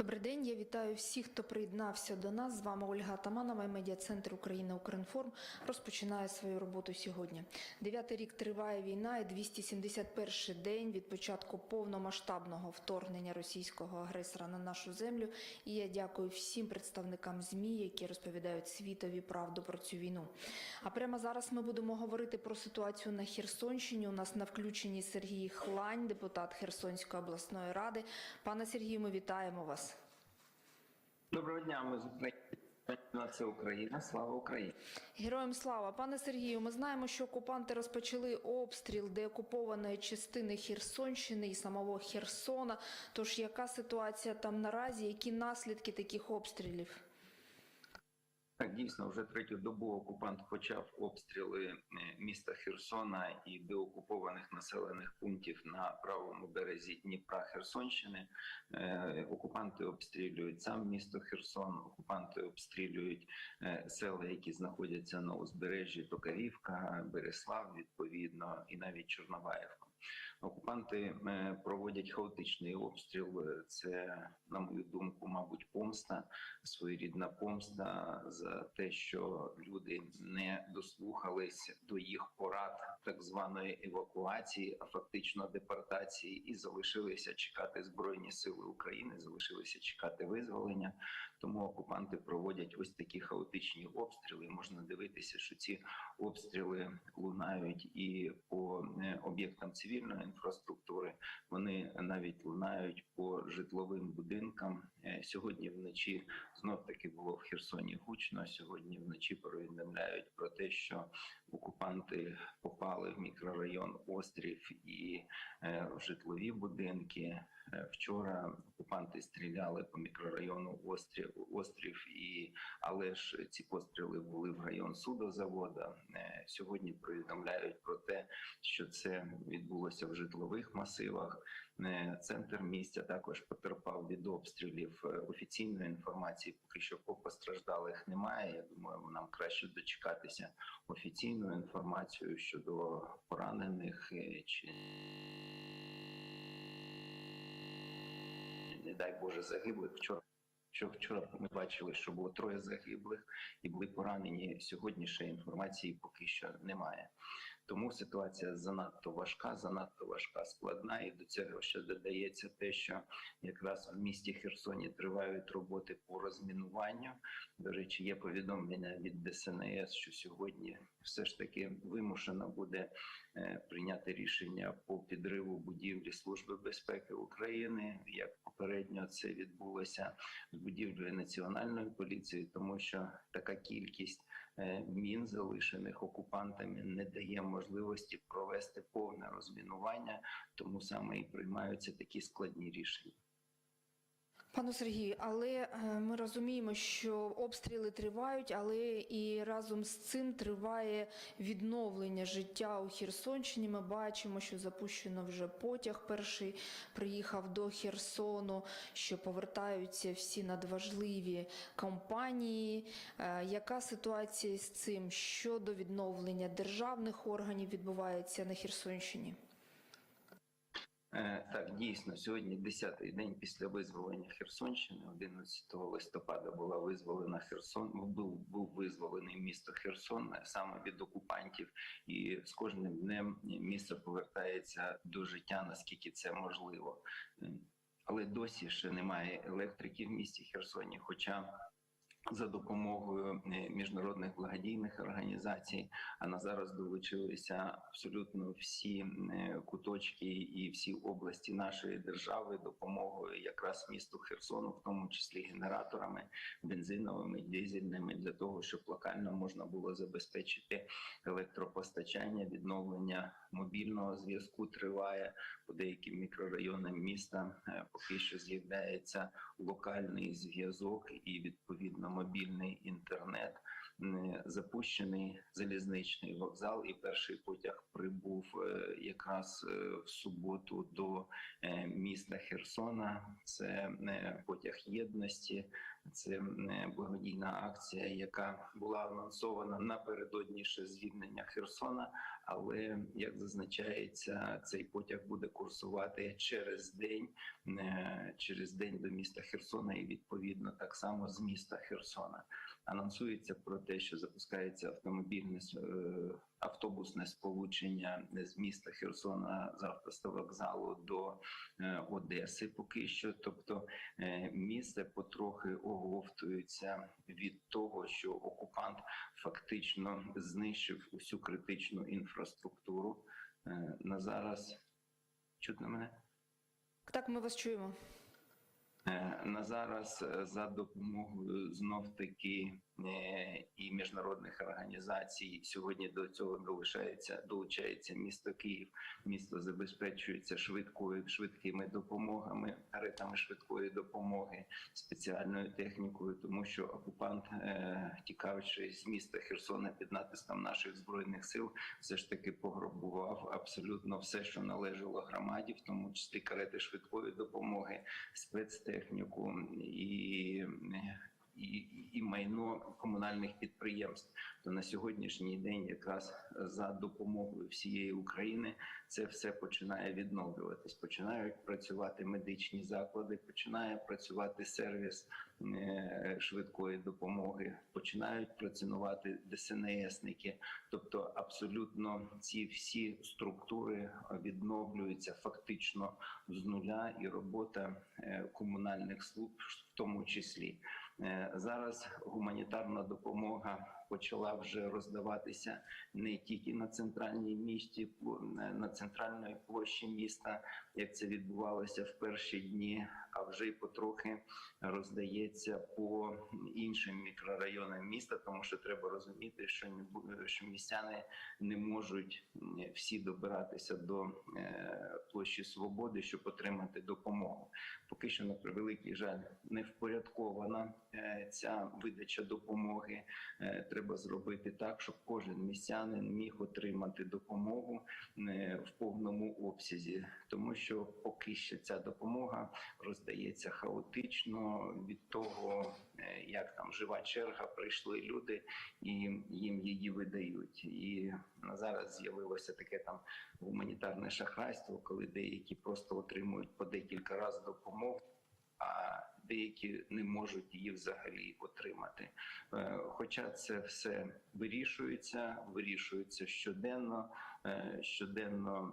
Добрий день, я вітаю всіх, хто приєднався до нас. З вами Ольга Атаманова, медіа-центр Україна Укрінформ розпочинає свою роботу сьогодні. Дев'ятий рік триває війна, і 271-й день від початку повномасштабного вторгнення російського агресора на нашу землю. І я дякую всім представникам ЗМІ, які розповідають світові правду про цю війну. А прямо зараз ми будемо говорити про ситуацію на Херсонщині. У нас на включенні Сергій Хлань, депутат Херсонської обласної ради. Пане Сергію, ми вітаємо вас. Доброго дня, ми з України. Це Україна. Слава Україні. Героям слава, пане Сергію. Ми знаємо, що окупанти розпочали обстріл деокупованої частини Херсонщини і самого Херсона. Тож яка ситуація там наразі? Які наслідки таких обстрілів? Так, дійсно, вже третю добу окупант почав обстріли е, міста Херсона і деокупованих населених пунктів на правому березі Дніпра Херсонщини. Е, Окупанти обстрілюють сам місто Херсон, окупанти обстрілюють е, села, які знаходяться на узбережжі Токарівка, Береслав, відповідно, і навіть Чорнобаївка. Окупанти е, проводять хаотичний обстріл. Це, на мою думку, мабуть, помста, своєрідна помста за те, що люди не дослухались до їх порад так званої евакуації, а фактично депортації, і залишилися чекати збройні сили України, залишилися чекати визволення. Тому окупанти проводять ось такі хаотичні обстріли. Можна дивитися, що ці обстріли лунають і по е, об'єктам цивільної інфраструктури. Вони навіть лунають по житловим будинкам. Е, Сьогодні вночі знов таки було в Херсоні гучно. Сьогодні вночі повідомляють про те, що окупанти попали в мікрорайон Острів і е, в житлові будинки. Е, Вчора окупанти стріляли по мікрорайону Острів, Острів і але ж ці постріли були в район судозавода. Е, Сьогодні повідомляють про те, що це відбулося в житлових масивах. Центр місця також потерпав від обстрілів. Офіційної інформації поки що по постраждалих немає. Я думаю, нам краще дочекатися офіційну інформацію щодо поранених е, чи не дай Боже загиблих. Вчора що вчора ми бачили, що було троє загиблих і були поранені. Сьогодні ще інформації поки що немає. Тому ситуація занадто важка, занадто важка, складна. І до цього ще додається те, що якраз в місті Херсоні тривають роботи по розмінуванню. До речі, є повідомлення від ДСНС, що сьогодні все ж таки вимушено буде е, прийняти рішення по підриву будівлі Служби безпеки України. Як попередньо це відбулося з будівлею національної поліції, тому що така кількість мін, залишених окупантами, не дає можливості провести повне розмінування, тому саме і приймаються такі складні рішення. Пане Сергію, але е, ми розуміємо, що обстріли тривають, але і разом з цим триває відновлення життя у Херсонщині. Ми бачимо, що запущено вже потяг. Перший приїхав до Херсону, що повертаються всі надважливі компанії. Е, Яка ситуація з цим щодо відновлення державних органів відбувається на Херсонщині? Е, Так, дійсно, сьогодні 10-й день після визволення Херсонщини, 11 листопада була визволена Херсон. Був був визволений місто Херсон саме від окупантів, і з кожним днем місто повертається до життя, наскільки це можливо. Е, Але досі ще немає електрики в місті Херсоні. Хоча за допомогою е, міжнародних благодійних організацій, а на зараз долучилися абсолютно всі е, куточки і всі області нашої держави допомогою якраз місту Херсону, в тому числі генераторами бензиновими, дизельними, для того, щоб локально можна було забезпечити електропостачання, відновлення мобільного зв'язку триває по деяким мікрорайонам міста. Е, Поки що з'являється локальний зв'язок і відповідно мобільний інтернет. М, Запущений залізничний вокзал, і перший потяг прибув е, якраз е, в суботу до е, міста Херсона. Це е, потяг єдності. Це е, благодійна акція, яка була анонсована напередодні ще звільнення Херсона. Але як зазначається, цей потяг буде курсувати через день, е, через день до міста Херсона, і відповідно так само з міста Херсона. Анонсується про те, що запускається автомобільне е, автобусне сполучення з міста Херсона з автостовокзалу до е, Одеси. Поки що, тобто е, місце потрохи оговтується від того, що окупант фактично знищив усю критичну інфраструктуру. Е, На зараз чутно мене? Так, ми вас чуємо. На зараз за допомогою знов таки і міжнародних організацій сьогодні до цього долучається долучається місто Київ. Місто забезпечується швидкою швидкими допомогами, каретами швидкої допомоги, спеціальною технікою, тому що окупант, е, тікаючи з міста Херсона під натиском наших збройних сил, все ж таки пограбував абсолютно все, що належало громаді, в тому числі карети швидкої допомоги, спецтехніку і. І, і майно комунальних підприємств, то на сьогоднішній день, якраз за допомогою всієї України, це все починає відновлюватись. Починають працювати медичні заклади, починає працювати сервіс е, швидкої допомоги, починають працювати ДСНСники. Тобто, абсолютно ці всі структури відновлюються фактично з нуля, і робота е, комунальних служб в тому числі. Е, Зараз гуманітарна допомога почала вже роздаватися не тільки на центральній місті, е, на центральної площі міста, як це відбувалося в перші дні, а вже й потрохи роздається по іншим мікрорайонам міста, тому що треба розуміти, що бу- що містяни не можуть всі добиратися до е, площі свободи, щоб отримати допомогу. Поки що, на превеликий жаль, не впорядкована е, ця видача допомоги. Треба зробити так, щоб кожен містянин міг отримати допомогу е, в повному обсязі, тому що поки що ця допомога роздається хаотично від того, е, як там жива черга, прийшли люди і їм її видають. І зараз з'явилося таке там гуманітарне шахрайство, коли деякі просто отримують по декілька разів допомогу. А деякі не можуть її взагалі отримати. Е, Хоча це все вирішується, вирішується щоденно, е, щоденно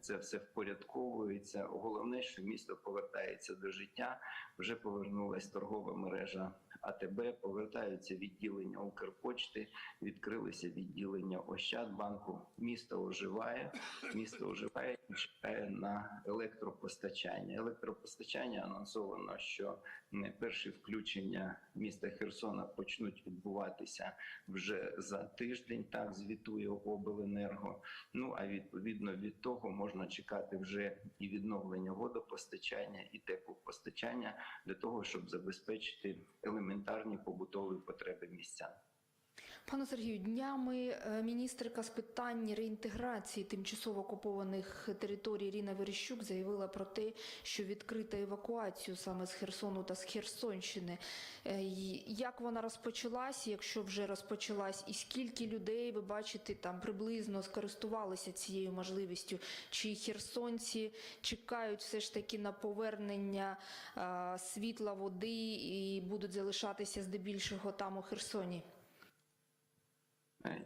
це все впорядковується. Головне, що місто повертається до життя. Вже повернулась торгова мережа АТБ, повертаються відділення Укрпочти, відкрилися відділення Ощадбанку. Місто оживає, місто оживає і чекає на електропостачання. Електропостачання анонсовано, що перші включення міста Херсона почнуть відбуватися вже за тиждень. Так звітує обленерго. Ну а відповідно від того можна чекати вже і відновлення водопостачання, і теплопостачання для того, щоб забезпечити елементарні побутові потреби містян. Пане Сергію, днями е, міністерка з питань реінтеграції тимчасово окупованих територій Ірина Верещук заявила про те, що відкрита евакуацію саме з Херсону та з Херсонщини. Е, Як вона розпочалась, якщо вже розпочалась, і скільки людей ви бачите там приблизно скористувалися цією можливістю? Чи херсонці чекають все ж таки на повернення е, світла, води і будуть залишатися здебільшого там у Херсоні?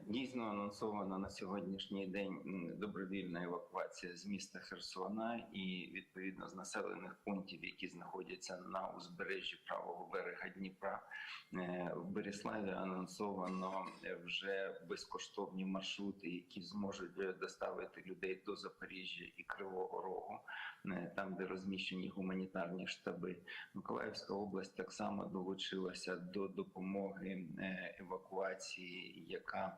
Дійсно анонсована на сьогоднішній день добровільна евакуація з міста Херсона і відповідно з населених пунктів, які знаходяться на узбережжі правого берега Дніпра. Е, В Беріславі анонсовано е, вже безкоштовні маршрути, які зможуть е, доставити людей до Запоріжжя і Кривого Рогу, там, де розміщені гуманітарні штаби. Миколаївська область так само долучилася до допомоги евакуації, яка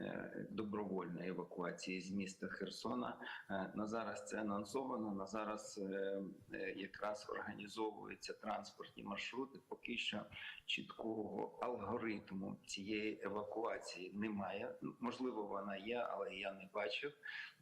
е, добровольна евакуації з міста Херсона. Е, На зараз це анонсовано. На зараз е, якраз організовуються транспортні маршрути. Поки що чіткого алгоритму цієї евакуації немає. Ну, Можливо, вона є, але я не бачив.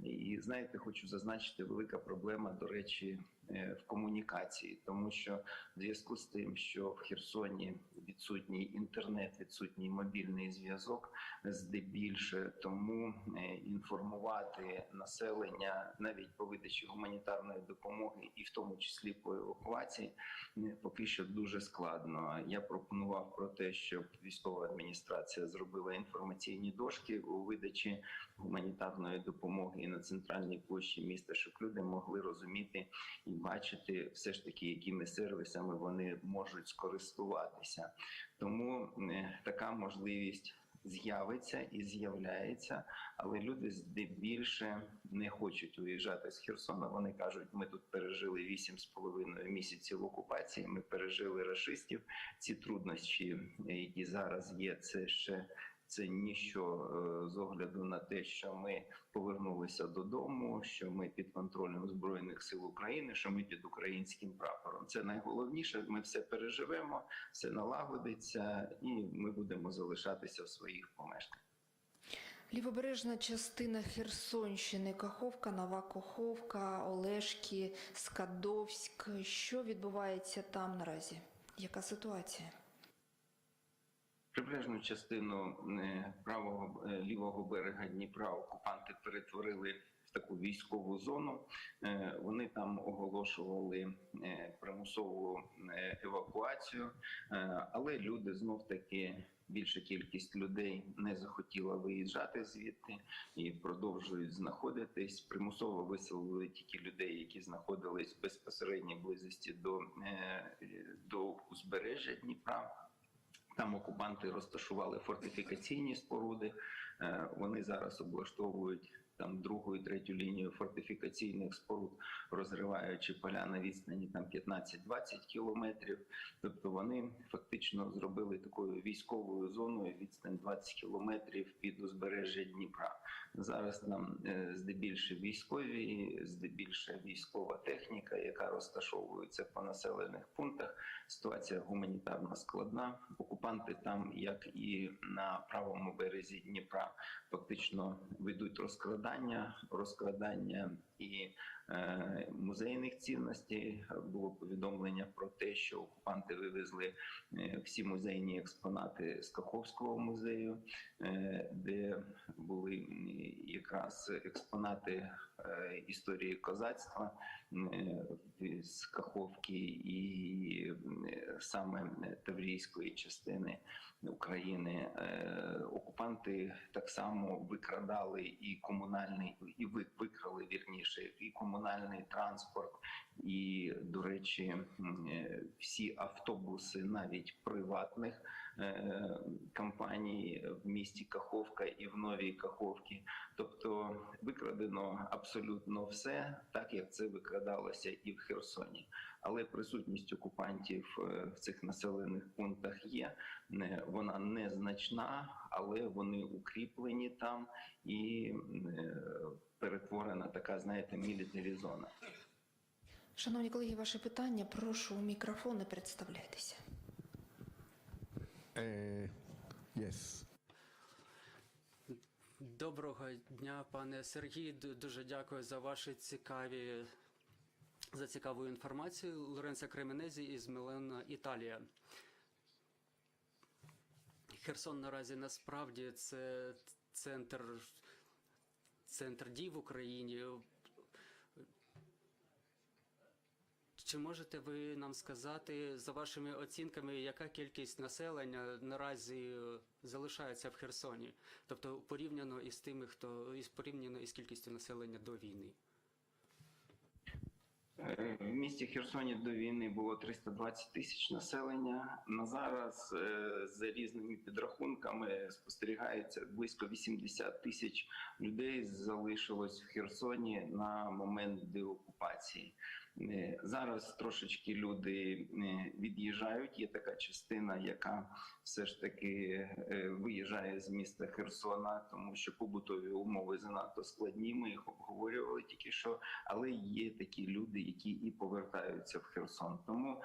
І знаєте, хочу зазначити, велика проблема, до речі, в комунікації, тому що в зв'язку з тим, що в Херсоні відсутній інтернет, відсутній мобільний зв'язок, здебільше тому е, інформувати населення навіть по видачі гуманітарної допомоги, і в тому числі по евакуації, е, поки що дуже складно. Я пропонував про те, щоб військова адміністрація зробила інформаційні дошки у видачі гуманітарної допомоги на центральній площі міста, щоб люди могли розуміти і бачити все ж таки, якими сервісами вони можуть скористуватися. Тому е, така можливість з'явиться і з'являється, але люди здебільше не хочуть виїжджати з Херсона. Вони кажуть, ми тут пережили вісім з половиною місяців окупації. Ми пережили рашистів. Ці труднощі, е, які зараз є, це ще. Це ніщо е, з огляду на те, що ми повернулися додому, що ми під контролем збройних сил України, що ми під українським прапором. Це найголовніше. Ми все переживемо, все налагодиться, і ми будемо залишатися в своїх помешканнях. Лівобережна частина Херсонщини, Каховка, Нова Каховка, Олешки, Скадовськ. Що відбувається там наразі? Яка ситуація? Прибережну частину е, правого е, лівого берега Дніпра окупанти перетворили в таку військову зону. Е, Вони там оголошували примусову евакуацію, але люди знов таки. Більша кількість людей не захотіла виїжджати звідти і продовжують знаходитись. Примусово виселили тільки людей, які знаходились в безпосередній близості до, до узбережжя Дніпра. Там окупанти розташували фортифікаційні споруди. Е, Вони зараз облаштовують там другу і третю лінію фортифікаційних споруд, розриваючи поля на відстані там 15-20 кілометрів. Тобто вони фактично зробили такою військовою зоною відстань 20 кілометрів під узбережжя Дніпра. Зараз там е, здебільше військові, здебільше військова техніка, яка розташовується по населених пунктах. Ситуація гуманітарно складна. Окупанти там, як і на правому березі Дніпра, фактично ведуть розкрадання, розкрадання і музейних цінностей. Було повідомлення про те, що окупанти вивезли е, всі музейні експонати з Каховського музею, е, де були якраз експонати е, історії козацтва е, з Каховки і е, саме Таврійської частини України. Е, Окупанти так само викрадали і комунальний, і викрали вірніше, і комунальний транспорт, і, до речі, е, всі автобуси, навіть приватних е, компаній в місті Каховка і в Новій Каховці. Тобто викрадено абсолютно все, так як це викрадалося і в Херсоні. Але присутність окупантів е, в цих населених пунктах є. Вона незначна, але вони укріплені там і е, перетворена така, знаєте, мілітарі зона. Шановні колеги, ваше питання. Прошу у мікрофон і представляйтеся. Uh, yes. Доброго дня, пане Сергій. Дуже дякую за ваші цікаві за цікаву інформацію. Лоренцо Кременезі із Мілена, Італія. Херсон наразі насправді це центр, центр дій в Україні. Чи можете ви нам сказати, за вашими оцінками, яка кількість населення наразі е, залишається в Херсоні? Тобто порівняно із тими, хто із порівняно із кількістю населення до війни? Е, В місті Херсоні до війни було 320 тисяч населення. На зараз е, за різними підрахунками спостерігається близько 80 тисяч людей залишилось в Херсоні на момент деокупації. Е, Зараз трошечки люди е, від'їжджають. Є така частина, яка все ж таки е, виїжджає з міста Херсона, тому що побутові умови занадто складні. Ми їх обговорювали тільки що, але є такі люди, які і повертаються в Херсон. Тому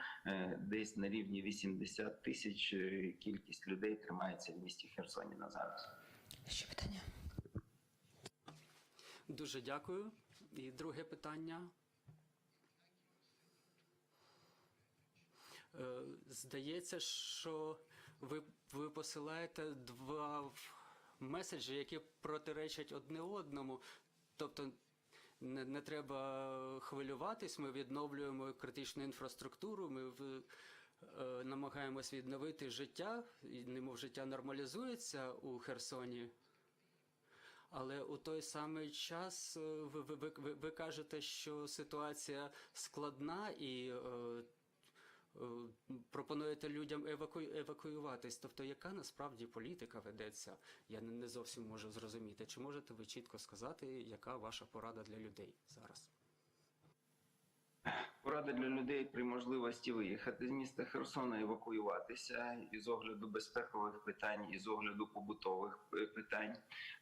десь на рівні 80 тисяч кількість людей тримається в місті Херсоні на зараз. Ще питання. Дуже дякую. І друге питання. Здається, що ви, ви посилаєте два меседжі, які протиречать одне одному. Тобто не, не треба хвилюватись, ми відновлюємо критичну інфраструктуру, ми в, е, намагаємось відновити життя, і немов життя нормалізується у Херсоні. Але у той самий час е, ви, ви, ви, ви, кажете, що ситуація складна і е, е, пропонуєте людям еваку... евакуюватись. Тобто, яка насправді політика ведеться? Я не зовсім можу зрозуміти. Чи можете ви чітко сказати, яка ваша порада для людей зараз? Порада для людей при можливості виїхати з міста Херсона, евакуюватися із огляду безпекових питань, із огляду побутових е, питань.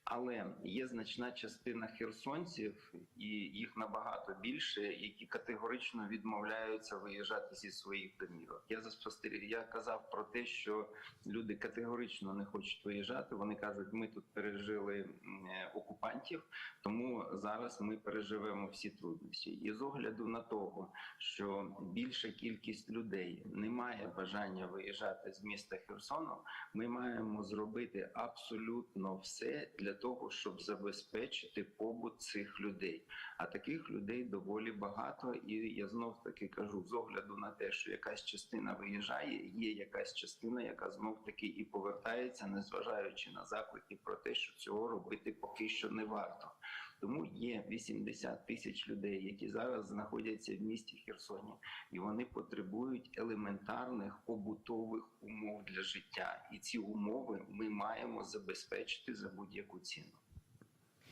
Але є значна частина херсонців, і їх набагато більше, які категорично відмовляються виїжджати зі своїх домівок. Я заспостеріг, я казав про те, що люди категорично не хочуть виїжджати. Вони кажуть, ми тут пережили е, окупантів, тому зараз ми переживемо всі труднощі. І з огляду на того, що більша кількість людей не має бажання виїжджати з міста Херсону, ми маємо зробити абсолютно все для того, щоб забезпечити побут цих людей. А таких людей доволі багато, і я знов таки кажу: з огляду на те, що якась частина виїжджає, є якась частина, яка знов таки і повертається, незважаючи на заклики про те, що цього робити поки що не варто. Тому є 80 тисяч людей, які зараз знаходяться в місті Херсоні, і вони потребують елементарних побутових умов для життя. І ці умови ми маємо забезпечити за будь-яку ціну.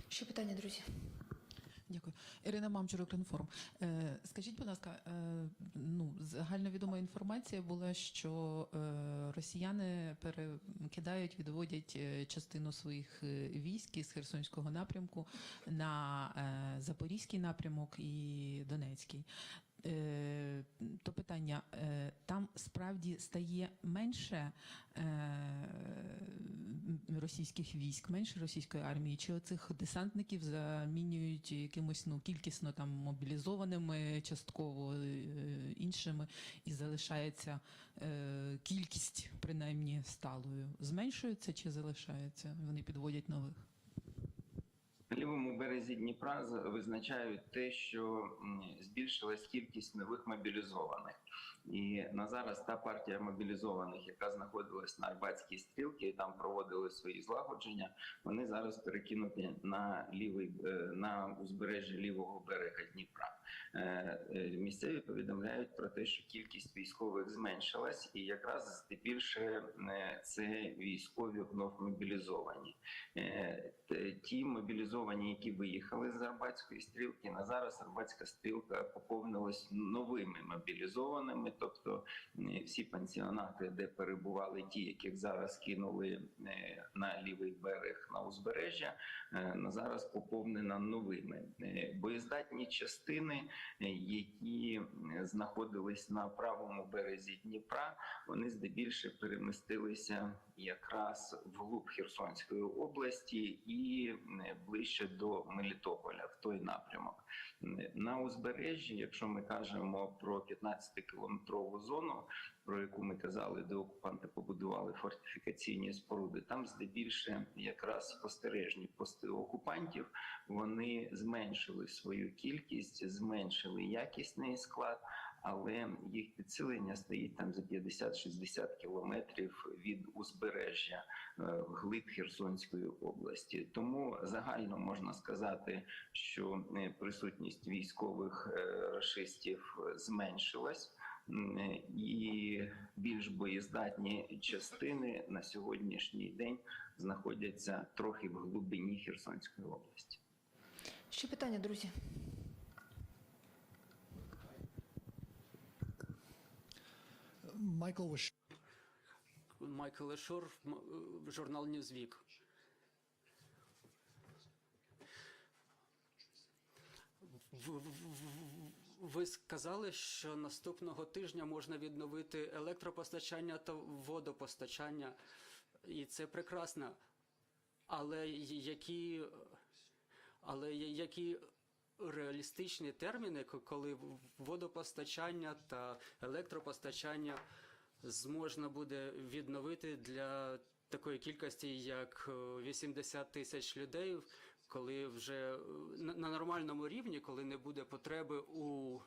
Ще питання, друзі. Дякую. Ірина Мамчур, Укрінформ. Е, Скажіть, будь ласка, е, ну, загальновідома інформація була, що е, росіяни перекидають, відводять е, частину своїх е, військ із Херсонського напрямку на е, Запорізький напрямок і Донецький. Е, То питання, е, там справді стає менше е, російських військ, менше російської армії, чи оцих десантників замінюють якимось ну кількісно там мобілізованими, частково іншими, і залишається кількість принаймні сталою. Зменшується чи залишається? Вони підводять нових. Лівому березі Дніпра визначають те, що збільшилась кількість нових мобілізованих. І на зараз та партія мобілізованих, яка знаходилась на Арбатській стрілці, і там проводили свої злагодження. Вони зараз перекинуті на лівий е, на узбережжя лівого берега Дніпра. Е, е, Місцеві повідомляють про те, що кількість військових зменшилась, і якраз здебільше е, це військові вновь мобілізовані. Ті мобілізовані, які виїхали з Арбатської стрілки, на зараз Арбатська стрілка поповнилась новими мобілізованими, тобто всі пансіонати, де перебували ті, яких зараз кинули на лівий берег на узбережжя, на зараз поповнена новими боєздатні частини, е, які знаходились на правому березі Дніпра, вони здебільше перемістилися якраз вглуб Херсонської області і ближче до Мелітополя в той напрямок. На узбережжі, якщо ми кажемо про 15-кілометрову зону, про яку ми казали, де окупанти побудували фортифікаційні споруди, там здебільше якраз спостережні пости окупантів вони зменшили свою кількість, зменшили якісний склад, але їх підсилення стоїть там за 50-60 кілометрів від узбережжя е, глиб Херсонської області. Тому загально можна сказати, що е, присутність військових е, рашистів зменшилась. Е, І більш боєздатні частини на сьогоднішній день знаходяться трохи в глибині Херсонської області. Ще питання, друзі. Майкл Ешур, м- е, журнал Ньюзвік. В- в- в- Ви сказали, що наступного тижня можна відновити електропостачання та водопостачання, і це прекрасно. Але які, але які реалістичні терміни, коли водопостачання та електропостачання зможна буде відновити для такої кількості, як е, 80 тисяч людей, коли вже е, на нормальному рівні, коли не буде потреби у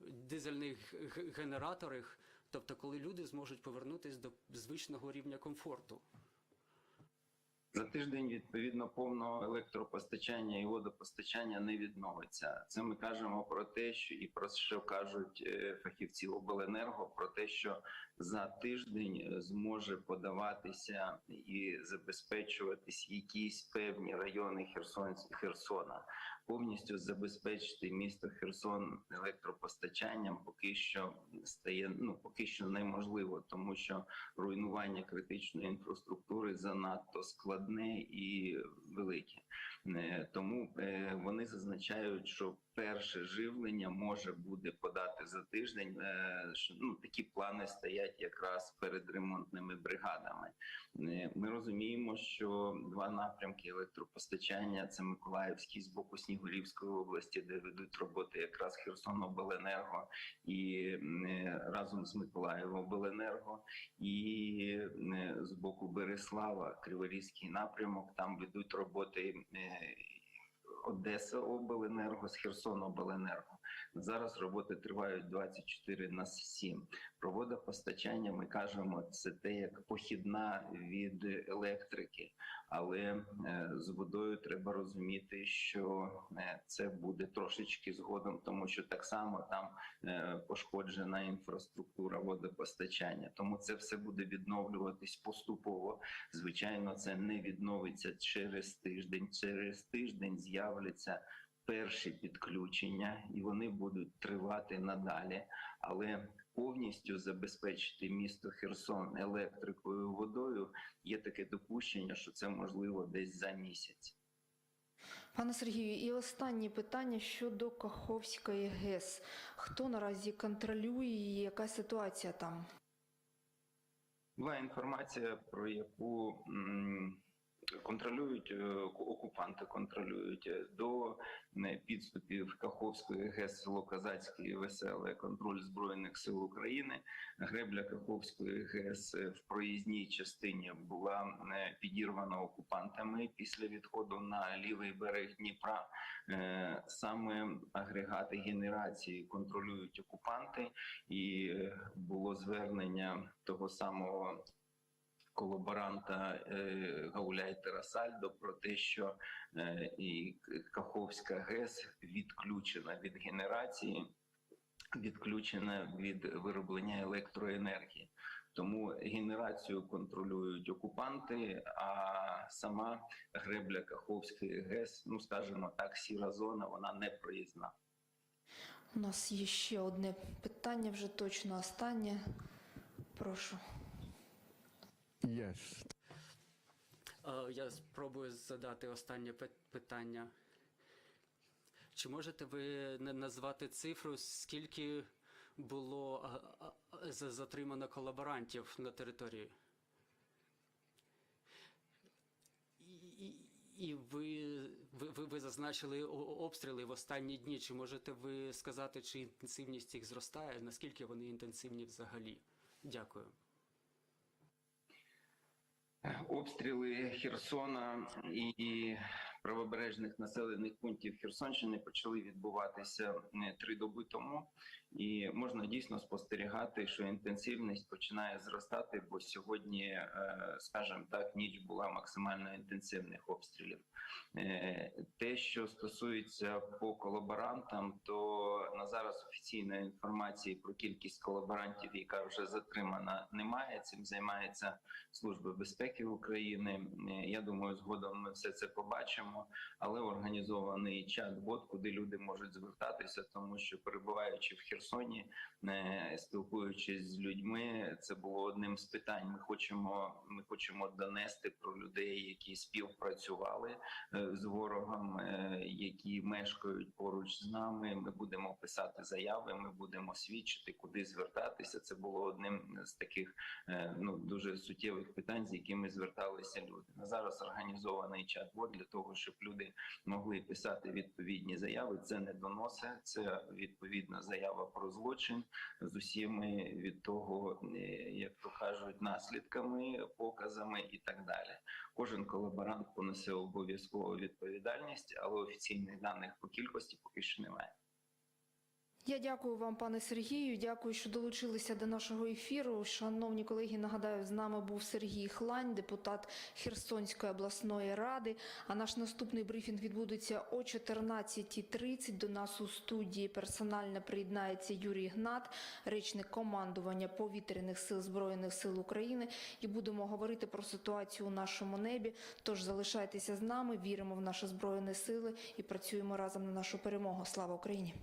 дизельних генераторах, тобто коли люди зможуть повернутися до звичного рівня комфорту. За тиждень відповідно повного електропостачання і водопостачання не відновиться. Це ми кажемо про те, що і про що кажуть е, фахівці обленерго, про те, що за тиждень е, зможе подаватися і забезпечуватись якісь певні райони Херсон Херсона. Повністю забезпечити місто Херсон електропостачанням поки що стає ну поки що неможливо, тому що руйнування критичної інфраструктури занадто складне і велике. Е, Тому е, вони зазначають, що перше живлення може буде подати за тиждень. Е, Ну такі плани стоять якраз перед ремонтними бригадами. Ми розуміємо, що два напрямки електропостачання це Миколаївський з боку Снігурівської області, де ведуть роботи якраз Херсонобленерго і разом з Миколаєвобленерго, і з боку Береслава, Криворізький напрямок. Там ведуть роботи Одеса Обленерго з Херсонобленерго. Зараз роботи тривають 24 на 7. Про водопостачання ми кажемо, це те як похідна від електрики, але е, з водою треба розуміти, що е, це буде трошечки згодом, тому що так само там е, пошкоджена інфраструктура водопостачання. Тому це все буде відновлюватись поступово. Звичайно, це не відновиться через тиждень. Через тиждень з'являться перші підключення, і вони будуть тривати надалі. Але повністю забезпечити місто Херсон електрикою водою є таке допущення, що це можливо десь за місяць. Пане Сергію, і останнє питання щодо Каховської ГЕС. Хто наразі контролює її, яка ситуація там? Була інформація, про яку м, контролюють е, окупанти, контролюють е, до е, підступів Каховської ГЕС село Казацьке Веселе контроль збройних сил України. Гребля Каховської ГЕС в проїзній частині була підірвана окупантами після відходу на лівий берег Дніпра. Саме агрегати генерації контролюють окупанти, і було звернення того самого колаборанта е, Гауляйтера Сальдо про те, що е, і Каховська ГЕС відключена від генерації, відключена від вироблення електроенергії. Тому генерацію контролюють окупанти, а сама гребля Каховської ГЕС, ну скажімо так, сіра зона, вона не проїзна. У нас є ще одне питання, вже точно останнє. Прошу. Yes. Я спробую задати останнє питання. Чи можете ви на- назвати цифру, скільки було затримано колаборантів на території? І, і- ви, ви, ви, зазначили обстріли в останні дні. Чи можете ви сказати, чи інтенсивність їх зростає? Наскільки вони інтенсивні взагалі? Дякую. Обстріли Херсона і правобережних населених пунктів Херсонщини почали відбуватися е, три доби тому, і можна дійсно спостерігати, що інтенсивність починає зростати, бо сьогодні, е, скажімо так, ніч була максимально інтенсивних обстрілів. Е, Те, що стосується по колаборантам, то на зараз офіційної інформації про кількість колаборантів, яка вже затримана, немає. Цим займається Служба безпеки України. Е, Я думаю, згодом ми все це побачимо. Але організований чат-бот, куди люди можуть звертатися, тому що перебуваючи в Херсоні, Херсоні, е, спілкуючись з людьми, це було одним з питань. Ми хочемо, ми хочемо донести про людей, які співпрацювали е, з ворогом, е, які мешкають поруч з нами. Ми будемо писати заяви, ми будемо свідчити, куди звертатися. Це було одним з таких ну дуже суттєвих питань, з якими зверталися люди. На зараз організований чат-бот для того, щоб люди могли писати відповідні заяви. Це не доноси, це відповідна заява про злочин з усіми від того, е, як то кажуть, наслідками, показами і так далі. Кожен колаборант понесе обов'язково відповідальність, але офіційних даних по кількості поки що немає. Я дякую вам, пане Сергію. Дякую, що долучилися до нашого ефіру. Шановні колеги, нагадаю, з нами був Сергій Хлань, депутат Херсонської обласної ради. А наш наступний брифінг відбудеться о 14.30. До нас у студії персонально приєднається Юрій Гнат, речник командування повітряних сил збройних сил України. І будемо говорити про ситуацію у нашому небі. Тож залишайтеся з нами, віримо в наші збройні сили і працюємо разом на нашу перемогу. Слава Україні!